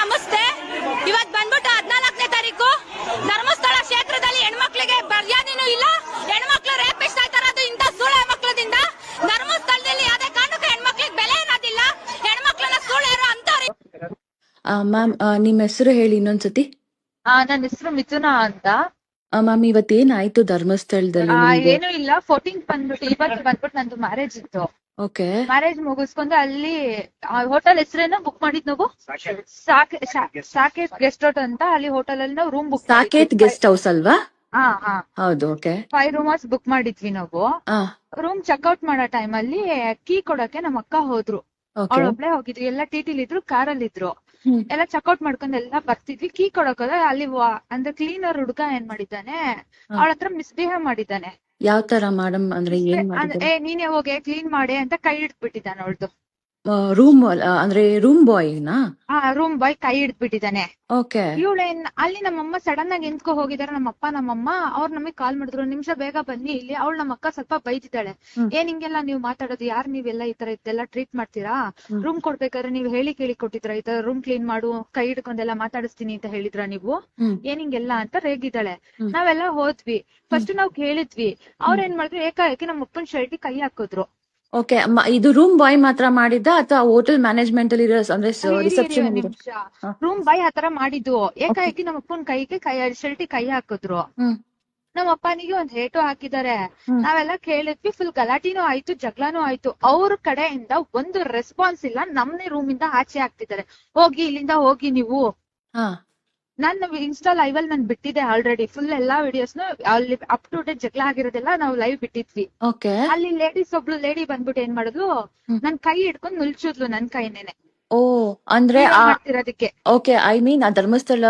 ನಮಸ್ತೆ. ಇವತ್ ಬಂದ್ಬಿಟ್ಟು ಹದಿನಾಲ್ಕನೇ ತಾರೀಕು. ಧರ್ಮಸ್ಥಳ ಕ್ಷೇತ್ರದಲ್ಲಿ ಹೆಣ್ಮಕ್ಳಿಗೆ ಮರ್ಯಾದೆನೂ ಇಲ್ಲ. ಹೆಣ್ಮಕ್ಳು ರೇಪಿಸ್ಟ್ ಆಯ್ತಾರ ಅದು ಇಂಥ ಸುಳ್ಳ ಮಕ್ಳದಿಂದ ಧರ್ಮಸ್ಥಳದಲ್ಲಿ ಯಾವ್ದೇ ಕಾರಣಕ್ಕೂ ಹೆಣ್ಮಕ್ಳಿಗೆ ಬೆಲೆ ಅನ್ನೋದಿಲ್ಲ. ಹೆಣ್ಮಕ್ಳನ್ನ ಸೂಳೆರು ಅಂತವ್ರು ಮ್ಯಾಮ್ ನಿಮ್ಮ ಹೆಸರು ಹೇಳಿ ಇನ್ನೊಂದ್ಸತಿ. ಆ ನನ್ನ ಹೆಸರು ಮಿಥುನಾ ಅಂತ. ಮ್ಯಾಮ್ ಇವತ್ತೇನಾಯ್ತು ಧರ್ಮಸ್ಥಳದಲ್ಲಿ ಆ, ನಿಮ್ಗೆ? ಏನು ಇಲ್ಲ. ಫೋರ್ಟೀನ್ ಬಂದ್ಬಿಟ್ಟು ಇವತ್ತು ಬಂದ್ಬಿಟ್ಟು ನಂದು ಮ್ಯಾರೇಜ್ ಇತ್ತು. ಓಕೆ. ಮ್ಯಾರೇಜ್ ಮುಗಿಸ್ಕೊಂಡು ಅಲ್ಲಿ ಹೋಟೆಲ್ ಹೆಸರೇನ ಬುಕ್ ಮಾಡಿದ್ ನಾವು? ಸಾಕೆ ಸಾಕೇತ್ ಗೆಸ್ಟ್ ಹೌಸ್ ಅಂತ ಅಲ್ಲಿ ಹೋಟೆಲ್ ಅಲ್ಲಿ ನಾವು room book Saketh guest house ಅಲ್ವಾ? ಹಾ ಹಾ. ಹೌದು ಓಕೆ. ಫೈವ್ ರೂಮರ್ಸ್ ಬುಕ್ ಮಾಡಿದ್ವಿ ನಾವು. ಆ. ರೂಮ್ ಚೆಕ್ಔಟ್ ಮಾಡೋ ಟೈಮ್ ಅಲ್ಲಿ ಕೀ ಕೊಡಕ್ಕೆ ನಮ್ಮ ಅಕ್ಕ ಹೋದ್ರು. ಓಕೆ. ಅವಳೊಬ್ಳೆ ಹೋಗಿದ್ರು. ಎಲ್ಲ ಟಿಟಿಲ್ ಇದ್ರು ಕಾರಲ್ಲಿ ಇದ್ರು. ಎಲ್ಲ ಚೆಕ್ಔಟ್ ಮಾಡ್ಕೊಂಡ್ ಎಲ್ಲ ಬರ್ತಿದ್ವಿ. ಕೀ ಕೊಡಕ್ ಹೋದ್ರೆ ಅಲ್ಲಿ ವಾ- ಅಂದ್ರೆ ಕ್ಲೀನರ್ ಹುಡ್ಗ ಏನ್ ಮಾಡಿದ್ದಾನೆ? ಅವಳ ಹತ್ರ ಮಿಸ್ಬಿಹೇವ್ ಮಾಡಿದ್ದಾನೆ. ಯಾವ ತರ ಮೇಡಮ್ ಅಂದ್ರೆ ಏನ್ ಏ ನೀನೆ ಹೋಗಿ ಕ್ಲೀನ್ ಮಾಡಿ ಅಂತ ಕೈ ಹಿಡ್ದ್ಬಿಟ್ಟಿದ್ದಾನೆ ಅವಳ್ದು. ರೂಮ್ ಅಂದ್ರೆ ರೂಮ್ ಬಾಯ್ ಆ ರೂಮ್ ಬಾಯ್ ಕೈ ಹಿಡ್ದ್ಬಿಟ್ಟಿದ್ದಾನೆ. ಓಕೆ ಇವಳೇನ್ ಅಲ್ಲಿ ನಮ್ಮಮ್ಮ ಸಡನ್ ಆಗಿ ನಿಂತ್ಕೊ ಹೋಗಿದಾರೆ ನಮ್ಮಪ್ಪ ನಮ್ಮಮ್ಮ. ಅವ್ರು ನಮಗೆ ಕಾಲ್ ಮಾಡಿದ್ರು ನಿಮಿಷ ಬೇಗ ಬನ್ನಿ ಇಲ್ಲಿ. ಅವಳು ನಮ್ಮ ಅಕ್ಕ ಸ್ವಲ್ಪ ಬೈದಿದ್ದಾಳೆ. ಏನ್ ಹಿಂಗೆಲ್ಲ ನೀವು ಮಾತಾಡೋದು? ಯಾರ್ ನೀವೆಲ್ಲ ಈ ತರ ಇದೆಲ್ಲ ಟ್ರೀಟ್ ಮಾಡ್ತೀರಾ? ರೂಮ್ ಕೊಡ್ಬೇಕಾದ್ರೆ ನೀವು ಹೇಳಿ ಕೇಳಿ ಕೊಟ್ಟಿದ್ರ ಈ ತರ ರೂಮ್ ಕ್ಲೀನ್ ಮಾಡು ಕೈ ಹಿಡ್ಕೊಂಡೆಲ್ಲ ಮಾತಾಡಿಸ್ತೀನಿ ಅಂತ ಹೇಳಿದ್ರ ನೀವು? ಏನ್ ಹಿಂಗೆಲ್ಲ? ಅಂತ ರೇಗಿದ್ದಾಳೆ. ನಾವೆಲ್ಲ ಹೋದ್ವಿ. ಫಸ್ಟ್ ನಾವ್ ಕೇಳಿದ್ವಿ. ಅವ್ರ ಏನ್ ಮಾಡಿದ್ರು? ಏಕಾಏಕಿ ನಮ್ಮ ಅಪ್ಪನ್ ಶರ್ಟಿ ಕೈ ಹಾಕಿದ್ರು. ಓಕೆ ಇದು ರೂಮ್ ಬಾಯ್ ಮಾತ್ರ ಮಾಡಿದ್ದ ಅಥವಾ ಹೋಟೆಲ್ ಮ್ಯಾನೇಜ್ಮೆಂಟ್ ಅಲ್ಲಿ ಇರೋ ಅಂದ್ರೆ ರಿಸೆಪ್ಷನ್ ರೂಮ್ ಬಾಯ್ ಆತರ ಮಾಡಿದ್ದು. ಏಕಾಏಕಿ ನಮ್ಮ ಅಪ್ಪನ್ ಕೈಗೆ ಕೈ ಶರ್ಟಿ ಕೈ ಹಾಕಿದ್ರು. ನಮ್ಮ ಅಪ್ಪನಿಗೆ ಒಂದ್ ಹೇಟು ಹಾಕಿದ್ದಾರೆ. ಹ್ಮ್. ನಾವೆಲ್ಲ ಕೇಳಿದ್ವಿ ಫುಲ್ ಗಲಾಟಿನೂ ಆಯ್ತು ಜಗಳನೂ ಆಯ್ತು. ಅವ್ರ ಕಡೆಯಿಂದ ಒಂದು ರೆಸ್ಪಾನ್ಸ್ ಇಲ್ಲ ನಮ್ನೇ ರೂಮ್ ಇಂದ ಆಚೆ ಹಾಕ್ತಿದ್ದಾರೆ. ಹೋಗಿ ಇಲ್ಲಿಂದ ಹೋಗಿ ನೀವು. ನಾನು ಇನ್ಸ್ಟಾ ಲೈವ್ ಅಲ್ಲಿ ನಾನು ಬಿಟ್ಟಿದ್ದೆ ಆಲ್ರೆಡಿ ಫುಲ್ ಎಲ್ಲಾ ವಿಡಿಯೋಸ್ನು ಅಲ್ಲಿ ಅಪ್ ಟು ಡೇಟ್ ಜಗಳ ಆಗಿರೋದೆಲ್ಲ ನಾವು ಲೈವ್ ಬಿಟ್ಟಿದ್ವಿ. ಓಕೆ ಅಲ್ಲಿ ಲೇಡೀಸ್ ಒಬ್ಳು ಲೇಡಿ ಬಂದ್ಬಿಟ್ಟು ಏನ್ ಮಾಡಿದ್ಲು? ಹ್ಮ್. ನನ್ ಕೈ ಹಿಡ್ಕೊಂಡು ನುಲ್ಚಿದ್ಲು ನನ್ ಕೈನೇನೆ. ಓ ಅಂದ್ರೆ ಓಕೆ ಐ ಮೀನ್ ಆ ಧರ್ಮಸ್ಥಳ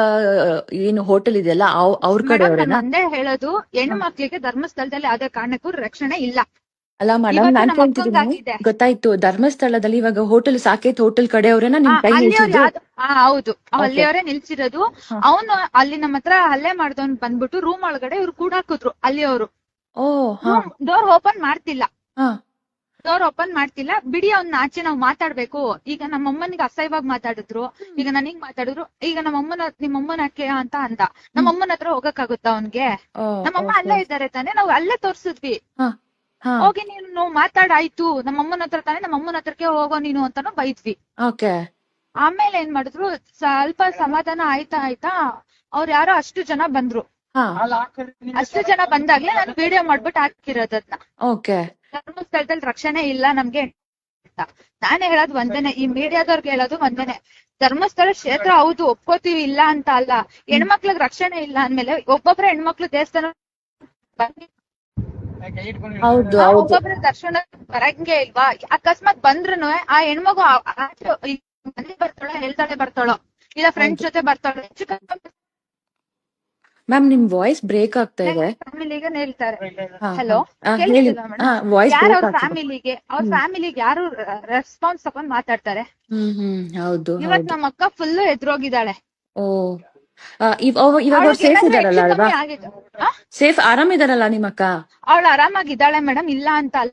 ಏನು ಹೋಟೆಲ್ ಇದೆಯಲ್ಲ ಅವ್- ಅವ್ರ ಕಡೆ ಒಂದೇ ಹೇಳೋದು ಹೆಣ್ಣು ಮಕ್ಳಿಗೆ ಧರ್ಮಸ್ಥಳದಲ್ಲಿ ಯಾವ್ದೇ ಕಾರಣಕ್ಕೂ ರಕ್ಷಣೆ ಇಲ್ಲ. ಅಲ್ಲ ಮೇಡಮ್ ಇವತ್ತು ನಾನ್ ನಮ್ಮ ಕೇಳ್ತಿದ್ದೀನಿ ಅಕ್ಕಂಗಾಗಿದೆ. ಗೊತ್ತಾಯ್ತು ಧರ್ಮಸ್ಥಳದಲ್ಲಿ ಇವಾಗ ಹೋಟೆಲ್ ಸಾಕೇತ್ ಹೋಟೆಲ್ ಕಡೆಯವ್ರೇನ ನಿಮ್ ಕೈ ಅಲ್ಲಿಯವ್ರು ನಿಲ್ಸಿದ್ದು ಯಾವ್ದು? ಹಾ ಹೌದು. ಅಲ್ಲಿಯವರೇ ನಿಲ್ಸಿರೋದು. ಹಾ. ಅವನು ಅಲ್ಲಿ ನಮ್ಮ ಹತ್ರ ಹಲ್ಲೆ ಮಾಡ್ದವ್ನ್ ಬಂದ್ಬಿಟ್ಟು ರೂಮ್ ಒಳಗಡೆ ಇವ್ರು ಕೂಡಾಕಿದ್ರು ಅಲ್ಲಿಯವರು. ಓ ಹಾ. ಡೋರ್ ಓಪನ್ ಮಾಡ್ತಿಲ್ಲ. ಹಾ. ಡೋರ್ ಓಪನ್ ಮಾಡ್ತಿಲ್ಲ. ಬಿಡಿ ಅವ್ನ ಆಚೆ ನಾವ್ ಮಾತಾಡ್ಬೇಕು. ಈಗ ನಮ್ಮ ಅಮ್ಮನಿಗೆ ಅಸಹ್ಯವಾಗಿ ಮಾತಾಡಿದ್ರು. ಈಗ ನನಗ್ ಮಾತಾಡಿದ್ರು. ಈಗ ನಮ್ಮ ಅಮ್ಮನ ನಿಮ್ಮ ಅಮ್ಮನ ಯಾಕೆ ಅಂತ ಅಂದ. ನಮ್ಮ ಅಮ್ಮನ ಹತ್ರ ಹೋಗಕ್ಕಾಗುತ್ತಾ ಅವ್ನ್ಗೆ? ಓ, ನಮ್ಮ ಅಮ್ಮ ಅಲ್ಲೇ ಇದ್ದಾರೆ ತಾನೆ? ನಾವು ಅಲ್ಲೇ ತೋರ್ಸಿದ್ವಿ. ಹಾ. ಹೋಗಿ ನೀನು ಮಾತಾಡಾಯ್ತು. ನಮ್ಮ ಅಮ್ಮನ ಹತ್ರ ತಾನೆ ನಮ್ಮ ಅಮ್ಮನ ಹತ್ರಕ್ಕೆ ಹೋಗೋ ನೀನು ಅಂತಾನು ಬೈದ್ವಿ. ಓಕೆ. ಆಮೇಲೆ ಏನ್ ಮಾಡಿದ್ರು ಸ್ವಲ್ಪ ಸಮಾಧಾನ ಆಯ್ತಾ ಆಯ್ತಾ ಅವ್ರ ಯಾರೋ ಅಷ್ಟು ಜನ ಬಂದ್ರು. ಹಾ. ಅಷ್ಟು ಜನ ಬಂದಾಗ್ಲೇ ನಾನು ವಿಡಿಯೋ ಮಾಡ್ಬಿಟ್ಟು ಹಾಕಿರೋದನ್ನ. ಓಕೆ. ಧರ್ಮಸ್ಥಳದಲ್ಲಿ ರಕ್ಷಣೆ ಇಲ್ಲ ನಮ್ಗೆ ಅಂತ. ನಾನೇ ಹೇಳೋದು ಒಂದೇನೆ ಈ ಮೀಡಿಯಾದವ್ರಿಗೆ ಹೇಳೋದು ಒಂದೇನೆ. ಧರ್ಮಸ್ಥಳ ಕ್ಷೇತ್ರ ಹೌದು ಒಪ್ಕೋತೀವಿ ಇಲ್ಲ ಅಂತ ಅಲ್ಲ. ಹೆಣ್ಮಕ್ಳಿಗೆ ರಕ್ಷಣೆ ಇಲ್ಲ ಅಂದ್ಮೇಲೆ ಒಬ್ಬೊಬ್ರ ಹೆಣ್ಮಕ್ಳು ದೇವಸ್ಥಾನ ಬಂದಿ- ಹೌದು ಒಬ್ಬೊಬ್ರ ದರ್ಶನ ಬರಂಗೆ ಇಲ್ವಾ? ಅಕಸ್ಮಾತ್ ಬಂದ್ರು ಆ ಹೆಣ್ಮಗು ಮನೆ ಬರ್ತಾಳೋ ಹೇಳ್ತಾಳೆ ಬರ್ತಾಳೋ? ಇಲ್ಲ ಫ್ರೆಂಡ್ಸ್ ಜೊತೆ ಬರ್ತಾಳೋ? ಹೆಚ್ಚು ಮ್ಯಾಮ್ ನಿಮ್ ವಾಯ್ಸ್ ಬ್ರೇಕ್ ಆಗ್ತಾ ಇದೆ. ಫ್ಯಾಮಿಲಿಗೆ ಹೇಳ್ತಾರೆ. ಹಲೋ ಯಾರು ಅವ್ರ ಫ್ಯಾಮಿಲಿಗೆ? ಅವ್ರ. ಫ್ಯಾಮಿಲಿಗೆ ಯಾರು ರೆಸ್ಪಾನ್ಸ್ ತಗೊಂಡ್ ಮಾತಾಡ್ತಾರೆ? ಹ್ಮ್ ಹ್ಮ್. ಹೌದು ಇವತ್ ನಮ್ಮ ಅಕ್ಕ ಫುಲ್ ಎದ್ರೋಗಿದ್ದಾಳೆ. ಓ. ಇವಾಗ ಅವ್ರು ಸೇಫ್ ಇದಾರಲ್ಲ ಅಲ್ವಾ? ಸೇಫ್ ಆರಾಮಿದಾರಲ್ಲ ನಿಮ್ಮ ಅಕ್ಕ? ಅವಳು ಆರಾಮಾಗಿದ್ದಾಳೆ ಮೇಡಮ್ ಇಲ್ಲ ಅಂತ ಅಲ್ಲ.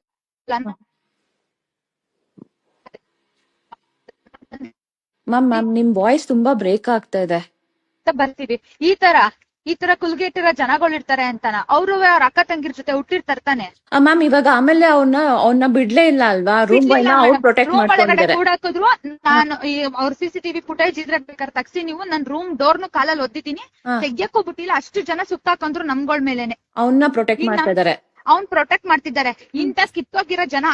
ಮ್ಯಾಮ್ ಮ್ಯಾಮ್ ನಿಮ್ ವಾಯ್ಸ್ ತುಂಬಾ ಬ್ರೇಕ್ ಆಗ್ತಾ ಇದೆ. ಬರ್ತೀವಿ. ಈ ತರ ಈ ತರ ಕುಲ್ಗೆಟ್ಟಿರೋ ಜನಗಳಿರ್ತಾರೆ ಅಂತಾನ. ಅವ್ರು ಅವ್ರ ಅಕ್ಕ ತಂಗಿರ್ ಜೊತೆ ಹುಟ್ಟಿರ್ತಾರೆ ತಾನೆ. ಮ್ಯಾಮ್ ಇವಾಗ ಆಮೇಲೆ ಅವ್ನ ಅವ್ನ ಬಿಡ್ಲೇ ಇಲ್ಲ ಅಲ್ವಾ? ರೂಮ್ ಪ್ರೊಟೆಕ್ಟ್ ಮಾಡ್ಕೊಂಡಿದ್ದಾರೆ. ಕೂಡಾಕಿದ್ರು ನಾನು ಈ ಅವ್ರ ಸಿಸಿಟಿವಿ ಫುಟೇಜ್ ಇದ್ರೆ ಬೇಕಾದ್ರೆ ತಗ್ಸಿ ನೀವು. ನನ್ ರೂಮ್ ಡೋರ್ನು ಕಾಲಲ್ಲಿ ಒದ್ದಿದ್ದೀನಿ. ತೆಗ್ಯಕ್ಕೂ ಬಿಟ್ಟಿಲ್ಲ. ಅಷ್ಟು ಜನ ಸುತ್ತಾಕಂದ್ರು ನಮ್ಗಳ ಮೇಲೆನೆ. ಅವನ್ನ ಪ್ರೊಟೆಕ್ಟ್ ಮಾಡ್ತಾ ಇದಾರೆ ಅವ್ನ್ ಪ್ರೊಟೆಕ್ಟ್ ಮಾಡ್ತಿದ್ದಾರೆ. ಇಂತ ಕಿತ್ತೋಗಿರೋ ಜನ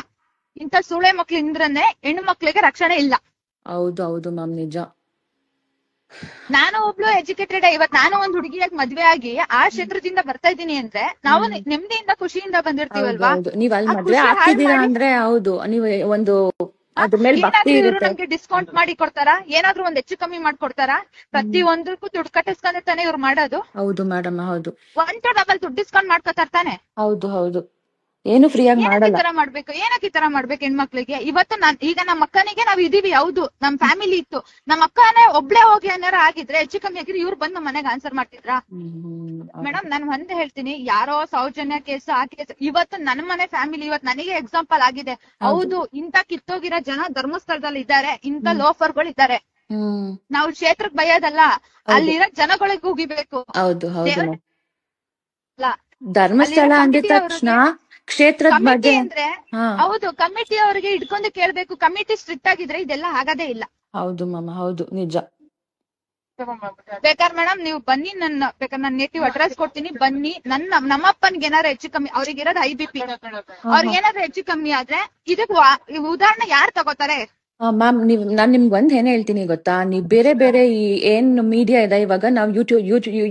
ಇಂತ ಸುಳೆ ಮಕ್ಳು ಇಂದ್ರನೆ ಹೆಣ್ಣು ಮಕ್ಳಿಗೆ ರಕ್ಷಣೆ ಇಲ್ಲ. ಹೌದು ಹೌದು ಮ್ಯಾಮ್ ನಿಜ. ನಾನು ಒಬ್ಳು ಎಜುಕೇಟೆಡ್ ಇವತ್ ನಾನು ಒಂದ್ ಹುಡುಗಿಯಾಗಿ ಮದ್ವೆ ಆಗಿ ಆ ಕ್ಷೇತ್ರದಿಂದ ಬರ್ತಾ ಇದ್ದೀನಿ ಅಂದ್ರೆ ನಾವು ನೆಮ್ಮದಿಯಿಂದ ಖುಷಿಯಿಂದ ಬಂದಿರ್ತೀವಲ್ವಾ? ನೀವ್ ಅಲ್ಲಿ ಮದ್ವೆ ಅಂದ್ರೆ ಹೌದು. ನೀವು ಒಂದು ನಮ್ಗೆ ಡಿಸ್ಕೌಂಟ್ ಮಾಡಿ ಕೊಡ್ತಾರ? ಏನಾದ್ರೂ ಒಂದ್ ಹೆಚ್ಚು ಕಮ್ಮಿ ಮಾಡ್ಕೊಡ್ತಾರ ಪ್ರತಿ ಒಂದಕ್ಕೂ ದುಡ್ಡು ಕಟ್ಟಿಸ್ಕೊಂಡಿರ್ತಾನೆ ಇವ್ರು ಮಾಡೋದು? ಹೌದು ಮೇಡಮ್ ಹೌದು. ಒನ್ ಟು ಡಬಲ್ ದುಡ್ಡು ಡಿಸ್ಕೌಂಟ್ ಮಾಡ್ಕೊತಾರ ತಾನೆ? ಹೌದು ಹೌದು. ಏನು ಫ್ರೀಯಾಗಿ ಮಾಡಲ್ಲ ತರ ಮಾಡ್ಬೇಕು? ಏನಕ್ಕೆ ಈ ತರ ಮಾಡ್ಬೇಕು ಹೆಣ್ಮಕ್ಳಿಗೆ? ಇವತ್ತು ನಾನ್ ಈಗ ನಮ್ಮ ಅಕ್ಕನಿಗೆ ನಾವ್ ಇದೀವಿ ಹೌದು. ನಮ್ ಫ್ಯಾಮಿಲಿ ಇತ್ತು. ನಮ್ಮ ಅಕ್ಕನೇ ಒಬ್ಳೆ ಹೋಗಿ ಏನಾರ ಆಗಿದ್ರೆ ಹೆಚ್ಚು ಕಮ್ಮಿ ಆಗಿದ್ರೆ ಇವ್ರು ಬಂದು ಮನೆಗೆ ಆನ್ಸರ್ ಮಾಡ್ತಿದ್ರಾ. ಮೇಡಮ್ ನಾನು ಒಂದೇ ಹೇಳ್ತೀನಿ. ಯಾರೋ ಸೌಜನ್ಯ ಕೇಸ್ ಆ ಕೇಸ್ ಇವತ್ತು ನನ್ನ ಮನೆ ಫ್ಯಾಮಿಲಿ ಇವತ್ತು ನನಗೆ ಎಕ್ಸಾಂಪಲ್ ಆಗಿದೆ. ಹೌದು. ಇಂತ ಕಿತ್ತೋಗಿರೋ ಜನ ಧರ್ಮಸ್ಥಳದಲ್ಲಿ ಇದ್ದಾರೆ. ಇಂತ ಲೋಫರ್ಗಳು ಇದ್ದಾರೆ. ನಾವು ಕ್ಷೇತ್ರಕ್ಕೆ ಬಯೋದಲ್ಲ ಅಲ್ಲಿರೋ ಜನಗಳಿಗೆ ಹೋಗಿಬೇಕು. ಧರ್ಮಸ್ಥಳ ಅಂದ ಅಂದಿದ ತಕ್ಷಣ ಕ್ಷೇತ್ರದ ಬಗ್ಗೆ ಅಂದ್ರೆ ಹೌದು ಕಮಿಟಿ ಅವರಿಗೆ ಇಟ್ಕೊಂಡು ಕೇಳ್ಬೇಕು. ಕಮಿಟಿ ಸ್ಟ್ರಿಕ್ಟ್ ಆಗಿದ್ರೆ ಇದೆಲ್ಲ ಆಗದೇ ಇಲ್ಲ. ಹೌದು ಮಾಮ ಹೌದು ನಿಜ. ಬೇಕಾದ್ರೆ ಮೇಡಮ್ ನೀವು ಬನ್ನಿ ನನ್ನ ಬೇಕಾದ್ರೆ ನನ್ನ ನೇಟಿವ್ ಅಡ್ರೆಸ್ ಕೊಡ್ತೀನಿ. ಬನ್ನಿ ನನ್ನ ನಮ್ಮಪ್ಪನ್ಗೆ ಏನಾದ್ರು ಹೆಚ್ಚು ಕಮ್ಮಿ ಅವ್ರಿಗೆ ಇರೋದು ಐ ಬಿ ಪಿ ಅವ್ರಿಗೆ ಏನಾದ್ರು ಹೆಚ್ಚು ಕಮ್ಮಿ ಆದ್ರೆ ಇದಕ್ ಉದಾಹರಣೆ ಯಾರು ತಗೋತಾರೆ? ಮ್ಯಾಮ್ ನೀವ್ ನಾನ್ ನಿಮ್ಗೆ ಒಂದ್ ಏನ್ ಹೇಳ್ತೀನಿ ಗೊತ್ತಾ? ನೀವ್ ಬೇರೆ ಬೇರೆ ಈ ಏನ್ ಮೀಡಿಯಾ ಇದೆ ಇವಾಗ ನಾವ್ ಯೂಟ್ಯೂಬ್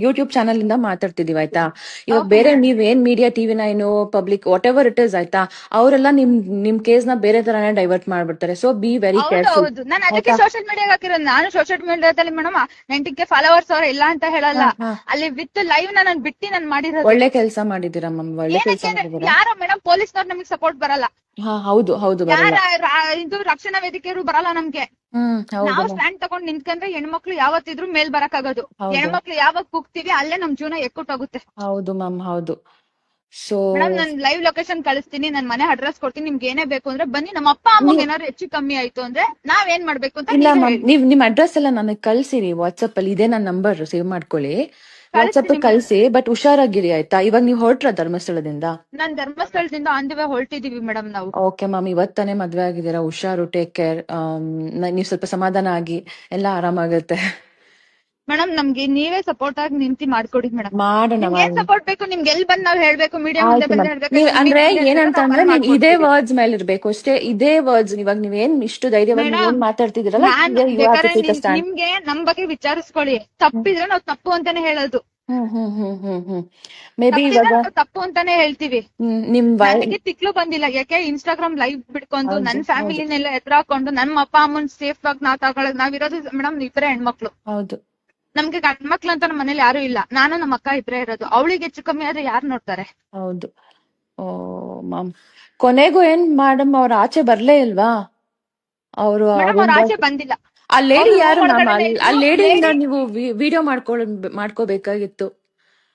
ಯೂಟ್ಯೂಬ್ ಚಾನಲ್ ಇಂದ ಮಾತಾಡ್ತಿದೀವಿ ಆಯ್ತಾ? ಇವಾಗ ಬೇರೆ ನೀವ್ ಏನ್ ಮೀಡಿಯಾ ಟಿವಿ ಏನು public whatever it is ಆಯ್ತಾ? ಅವರೆಲ್ಲ ನಿಮ್ ನಿಮ್ ಕೇಸ್ನ ಬೇರೆ ತರಾನೇ ಡೈವರ್ಟ್ ಮಾಡ್ಬಿಡ್ತಾರೆ. ಸೊ ಬಿ ವೆರಿ ಕೇರ್ಫುಲ್ ಹೌದು. ನಾನು ಅದಕ್ಕೆ? ಸೋಶಿಯಲ್ ಮೀಡಿಯಾಗ ಹಾಕಿರೋದು. ನಾನು ಸೋಶಿಯಲ್ ಮೀಡಿಯಾದಲ್ಲಿ ಮೇಡಮ್ ನೆಂಟಿಗೆ ಫಾಲೋವರ್ಸ್ ಅವ್ರ ಇಲ್ಲ ಅಂತ ಹೇಳಲ್ಲ. ಅಲ್ಲಿ ವಿತ್ ಲೈವ್ನ ನಾನು ಬಿಟ್ಟಿ ನಾನು ಮಾಡಿರೋದು. ಒಳ್ಳೆ ಕೆಲಸ ಮಾಡಿದೀರಾ ಮ್ಯಾಮ್? ಒಳ್ಳೆ ಕೆಲಸ ಯಾರೋ ಮೇಡಮ್ ಪೊಲೀಸ್ನವ್ರು ನಮಗೆ ಸಪೋರ್ಟ್ ಬರಲ್ಲ. ಹಾ ಹೌದು ಹೌದು ಯಾರ ಇದು ರಕ್ಷಣಾ ವೇದಿಕೆಯವರು ಬರಲ್ಲ ನಮ್ಗೆ. ಹ್ಮ್ ಹೌದು ನಾವು. ಸ್ಟ್ಯಾಂಡ್ ತಗೊಂಡ್ ನಿಂತ್ಕೊಂಡ್ರೆ ಹೆಣ್ಮಕ್ಳು ಯಾವತ್ತಿದ್ರು ಮೇಲ್ ಬರಕಾಗೋದು ಹೌದು. ಹೆಣ್ಮಕ್ಳು ಯಾವಾಗ ಕೂಗ್ತೀವಿ ಅಲ್ಲೇ ನಮ್ ಜೀವನ ಎಕ್ಕುಟ್ಟೋಗುತ್ತೆ. ಹೌದು ಮ್ಯಾಮ್ ಹೌದು. ಸೊ ಮೇಡಮ್ ನಾನ್ ಲೈವ್ ಲೊಕೇಶನ್ ಕಳಿಸ್ತೀನಿ ನನ್ ಮನೆ ಅಡ್ರೆಸ್ ಕೊಡ್ತೀನಿ ನಿಮ್ಗೆ ಏನೇ ಬೇಕು ಅಂದ್ರೆ ಬನ್ನಿ. ನಮ್ಮ ಅಪ್ಪ ಅಮ್ಮಗೆ ಏನಾದ್ರು ಹೆಚ್ಚು ಕಮ್ಮಿ ಆಯ್ತು ಅಂದ್ರೆ ನಾವ್ ಏನ್ ಮಾಡ್ಬೇಕು ಅಂತ ಇಲ್ಲ ನೀವೇ ಮ್ಯಾಮ್ ಹೇಳಿ. ನೀವ್ ನಿಮ್ ಅಡ್ರೆಸ್ ಎಲ್ಲ ನನಗೆ ಕಳ್ಸಿರಿ ವಾಟ್ಸಪ್ ಅಲ್ಲಿ ಇದೇ ನನ್ನ ನಂಬರ್ ಸೇವ್ ಮಾಡ್ಕೊಳ್ಳಿ. ವಾಟ್ಸಪ್ ಕಳಿಸಿ ಬಟ್ ಹುಷಾರಾಗಿರಿ ಆಯ್ತಾ? ಇವಾಗ ನೀವ್ ಹೊರಟ್ರ ಧರ್ಮಸ್ಥಳದಿಂದ? ನಾನ್ ಧರ್ಮಸ್ಥಳದಿಂದ ಆನ್ ದಿ ವೇ ಹೊರಟಿದೀವಿ ಮೇಡಮ್ ನಾವು. ಓಕೆ ಮ್ಯಾಮ್ ಇವತ್ತಾನೆ ಮದ್ವೆ ಆಗಿದ್ದೀರಾ ಹುಷಾರು ಟೇಕ್ ಕೇರ್ ನೀವ್ ಸ್ವಲ್ಪ ಸಮಾಧಾನ ಆಗಿ ಎಲ್ಲ ಆರಾಮಾಗುತ್ತೆ. ಮೇಡಮ್ ನಮ್ಗೆ ನೀವೇ ಸಪೋರ್ಟ್ ಆಗಿ ನಿಂತಿ ಮಾಡ್ಕೊಡಿ ಮೇಡಮ್. ಮಾಡೋಣ ಏನ್ ಸಪೋರ್ಟ್ ಬೇಕು? ನಿಮ್ಗೆ ಎಲ್ಲಿ ಬಂದ್ ನಾವ್ ಹೇಳ್ಬೇಕು? ಮೀಡಿಯಾ ಮುಂದೆ ಆಯ್ತು ಬಂದ್ ma'am. ಹೇಳ್ಬೇಕು ನೀವ್ ಅಂದ್ರೆ ಏನಂತ ಅಂದ್ರೆ ನೀವ್ ಇದೇ ವರ್ಡ್ಸ್ ಮೇಲೆ ಇರ್ಬೇಕು ಅಷ್ಟೇ. ಇದೇ ವರ್ಡ್ಸ್ ಇವಾಗ ನೀವೇನ್ ಇಷ್ಟು ಧೈರ್ಯವಾಗಿ ಏನ್ ಮಾತಾಡ್ತಿದ್ದೀರಲ್ಲ stand. ನಿಮ್ಗೆ ನಮ್ ಬಗ್ಗೆ ವಿಚಾರಿಸ್ಕೊಳ್ಳಿ. ತಪ್ಪಿದ್ರೆ ನಾವ್ ತಪ್ಪು ಅಂತಾನೆ ಹೇಳೋದು. ಮೇ ಬಿ ಇವಾಗ ತಪ್ಪು ಅಂತಾನೆ ಹೇಳ್ತೀವಿ. ನಿಮ್ ನನಗೆ ತಿಕ್ಲು ಬಂದಿಲ್ಲ. ಯಾಕೆ? ಇನ್ಸ್ಟಾಗ್ರಾಮ್ ಲೈವ್ ಬಿಡ್ಕೊಂಡು ನನ್. ಫ್ಯಾಮಿಲಿನೆಲ್ಲ ಎದುರಾಕೊಂಡು ನಮ್ಮ ಅಪ್ಪ ಅಮ್ಮನ್ ಸೇಫ್ ಆಗಿ ನಾವ್ ತಗೊಳಕ್ ನಾವಿರೋದು ಮೇಡಮ್ ಇಬ್ಬರೇ ಹೆಣ್ಮಕ್ಳು. ಹೌದು. ನಮ್ಗೆ ಗಂಡ್ ಮಕ್ಳು ಅಂತ ನಮ್ಮ ಮನೇಲಿ ಯಾರು ಇಲ್ಲ. ನಾನು ನಮ್ಮ ಅಕ್ಕ ಇಬ್ರೇ ಇರೋದು. ಅವಳಿಗೆ ಹೆಚ್ಚು ಕಮ್ಮಿ ಆದ್ರೆ ಯಾರು ನೋಡ್ತಾರೆ? ಹೌದು. Oh ma'am. ಕೊನೆಗೂ ಏನ್ ಮೇಡಮ್ ಅವ್ರ ಆಚೆ ಬರ್ಲೇ ಇಲ್ವಾ? ಅವರು ಮೇಡಮ್ ಅವ್ರ ಆಚೆ ಬಂದಿಲ್ಲ. ಆ ಲೇಡಿ ಅವ್ರು ಯಾರು ಮ್ಯಾಮ್ ಆ ಇದ್ರು. ಲೇಡಿಯಿಂದ lady- ನೀವು ವಿಡಿಯೋ ಮಾಡ್ಕೊಳ್ ಮಾಡ್ಕೋಬೇಕಾಗಿತ್ತು.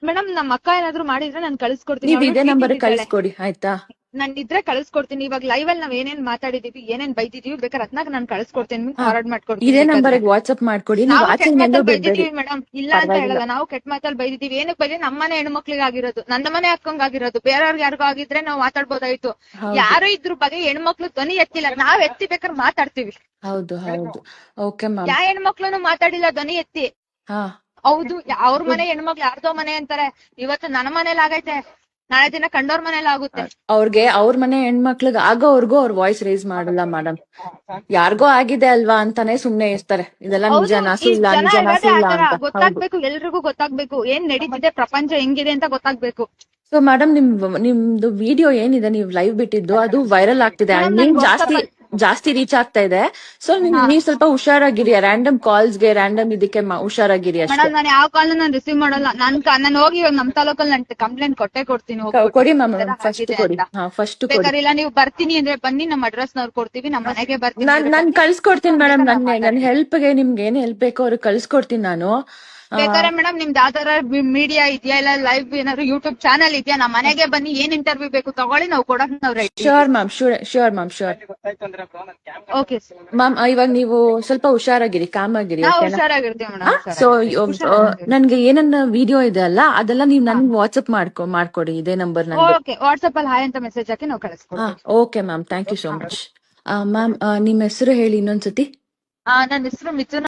ಮೇಡಮ್ ನಮ್ಮ ಅಕ್ಕ ಏನಾದ್ರು ಮಾಡಿದ್ರೆ ನಾನು ಕಳಿಸ್ಕೊಡ್ತೀನಿ. ನೀವ್ ಅವ್ಳು ಇದೇ ನಂಬರ್ ಕಳ್ಸ್ಕೊಡಿ ಆಯ್ತಾ? ನಾನ್ ಇದ್ರೆ ಕಳ್ಸ್ಕೊಡ್ತೀನಿ. ಇವಾಗ ಲೈವ್ ಅಲ್ಲಿ ನಾವ್ ಏನೇನ್ ಮಾತಾಡಿದೀವಿ ಏನೇನ್ ಬೈದಿದೀವಿ ಬೇಕಾದ್ರೆ ಅದ್ನಾಗ ನಾನ್ ಕಳ್ಸ್ಕೊಡ್ತೀನಿ. ಫಾರ್ವರ್ಡ್ ಮಾಡ್ಕೊಡ್ತೀನಿ. ಇದೇ. ನಂಬರ್ ವಾಟ್ಸ್ಆಪ್ ಮಾಡ್ಕೊಡಿ. ನೀವು ಕೆಟ್ಟ ಮಾತಲ್ಲಿ ಬೈದಿದೀವಿ ಮೇಡಮ್ ಇಲ್ಲ ಅಂತ ಹೇಳಲ್ಲ. ನಾವು ಕೆಟ್ಟ ಮಾತಲ್ಲಿ ಬೈದಿದೀವಿ. ಏನಕ್ಕೆ ಬೈದಿ ನಮ್ಮನೆ ಹೆಣ್ಮಕ್ಳಿಗೆ ಆಗಿರೋದು. ನನ್ನ ಮನೆ ಅಕ್ಕಂಗ್ ಆಗಿರೋದು. ಬೇರೆಯವ್ರಿಗೆ ಯಾರಿಗೂ ಆಗಿದ್ರೆ ನಾವು ಮಾತಾಡ್ಬೋದಾಯ್ತು. ಯಾರು ಇದ್ರ ಬಗ್ಗೆ ಹೆಣ್ಮಕ್ಳು ಧ್ವನಿ ಎತ್ತಿಲ್ಲ. ನಾವ್ ಎತ್ತಿ ಬೇಕಾದ್ರೆ ಮಾತಾಡ್ತೀವಿ. ಹೌದು ಹೌದು. Okay ma'am. ಯಾ ಹೆಣ್ಮಕ್ಳುನು ಮಾತಾಡಿಲ್ಲ ಧ್ವನಿ ಎತ್ತಿ. ಹೌದು ಅವ್ರ ಮನೆ ಹೆಣ್ಮಕ್ಳು ಯಾರ್ದೋ ಮನೆ ಅಂತಾರೆ. ಇವತ್ತು ನನ್ನ ಮನೇಲಿ ಆಗೈತೆ. ನಾಳೆ ದಿನ ಕಂಡೋರ್ ಮನೇಲಿ ಆಗುತ್ತೆ. ಅವ್ರಿಗೆ ಅವ್ರ ಮನೆ ಹೆಣ್ಮಕ್ಳಿಗೆ ಆಗೋವರ್ಗೂ ಅವ್ರ ವಾಯ್ಸ್ ರೇಸ್ ಮಾಡಲ್ಲ ಮೇಡಮ್ ಯಾರಿಗೋ ಆಗಿದೆ ಅಲ್ವಾ ಅಂತಾನೆ ಸುಮ್ನೆ ಇರ್ತಾರೆ. ಇದೆಲ್ಲ ನಿಜ ನಿಜನಾ ಈ ಇಲ್ಲ ನಿಜ ನಾಸು ಇರೋದೇ ಇಲ್ಲ ಆ ಥರ. ಅಂತ. ಹೌದು ಗೊತ್ತಾಗ್ಬೇಕು ಎಲ್ರಿಗೂ ಗೊತ್ತಾಗ್ಬೇಕು ಏನ್ ನಡೀತಿದೆ ಪ್ರಪಂಚ ಹೆಂಗಿದೆ ಅಂತ ಗೊತ್ತಾಗ್ಬೇಕು. ಸೊ ಮೇಡಮ್ ನಿಮ್ ನಿಮ್ದು ವಿಡಿಯೋ ಏನಿದೆ ನೀವು ಲೈವ್ ಬಿಟ್ಟಿದ್ದು ಅದು ವೈರಲ್ ಆಗ್ತಿದೆ. ನಿಮ್ ಜಾಸ್ತಿ ಜಾಸ್ತಿ ರೀಚ್ ಆಗ್ತಾ ಇದೆ. ಸೊ ನೀವ್ ಸ್ವಲ್ಪ ಹುಷಾರಾಗಿರಿ. ರ್ಯಾಂಡಮ್ ಕಾಲ್ಸ್ಗೆ ರ್ಯಾಂಡಮ್ ಇದಕ್ಕೆ ಹುಷಾರಾಗಿರಿ ಅಷ್ಟೇ. ಮೇಡಮ್ ನಾನು ಯಾವ ಕಾಲ್ ನಾನು ರಿಸೀವ್ ಮಾಡಲ್ಲ. ನಾನ್ ನಾನ್ ಹೋಗಿ ಇವಾಗ ನಮ್ ತಾಲೂಕಲ್ಲಿ ನಾನು ಕಂಪ್ಲೇಂಟ್ ಕೊಟ್ಟೆ ಕೊಡ್ತೀನಿ. ಕೊಡಿ ಮ್ಯಾಮ್ ಫಸ್ಟ್ ಕೊಡಿ. ಫಸ್ಟ್ ಇಲ್ಲ ನೀವು ಬರ್ತೀನಿ ಅಂದ್ರೆ ಬನ್ನಿ ನಮ್ಮ ಅಡ್ರೆಸ್ ನವ್ರು ಕೊಡ್ತೀವಿ ನಮ್ಮ ಮನೆಗೆ ಬರ್ತೀನಿ ನಾನು ಕಳ್ಸ್ಕೊಡ್ತೀನಿ ಮೇಡಮ್ ನನ್ನ ನನ್ ಹೆಲ್ಪ್ಗೆ ನಿಮ್ಗೆ ಏನ್ ಹೆಲ್ಪ್ ಬೇಕೋ ಅವ್ರಿಗೆ ಕಳ್ಸ್ಕೊಡ್ತೀನಿ ನಾನು. ಬೇಕಾದ್ರೆ ಮೇಡಮ್ ನಿಮ್ದು ಯಾವ್ದಾರ ಮೀಡಿಯಾ ಇದೆಯಾ ಇಲ್ಲ ಲೈವ್ ಏನಾದ್ರು ಯೂಟ್ಯೂಬ್ ಚಾನಲ್ ಇದೆಯಾ? ನಮ್ಮ ಮನೆಗೆ ಬನ್ನಿ ಏನ್ ಇಂಟರ್ವ್ಯೂ ಬೇಕು ತಗೊಳ್ಳಿ ನಾವು ಕೊಡಕ್ ನಾವ್ ready sure ma'am sure sure ma'am sure okay ma'am ಇವಾಗ ನೀವು ಸ್ವಲ್ಪ ಹುಷಾರಾಗಿರಿ ಕಾಮ್ ಆಗಿರಿ ನಾವು ಹುಷಾರಾಗಿರ್ತೀವಿ ಮೇಡಮ್ ಸೊ ನನ್ಗೆ ಏನನ್ನ ವಿಡಿಯೋ ಇದೆ ಅಲ್ಲ ಅದೆಲ್ಲ ನೀವು ನನ್ಗೆ ವಾಟ್ಸ್ಆಪ್ ಮಾಡ್ಕೊ ಮಾಡ್ಕೊಡಿ ಇದೇ ನಂಬರ್ ನಂದು. ಓಕೆ ವಾಟ್ಸ್ಆಪ್ ಅಲ್ಲಿ ಹಾಯ್ ಅಂತ ಮೆಸೇಜ್ ಹಾಕಿ ನಾವು ಕಳಿಸ್ಕೊಡಿ okay ma'am thank you so much ma'am ನಿಮ್ಮ ಹೆಸರು ಹೇಳಿ ಇನ್ನೊಂದ್ಸತಿ. ಆ, ನನ್ನ ಹೆಸರು ಮಿಥುನ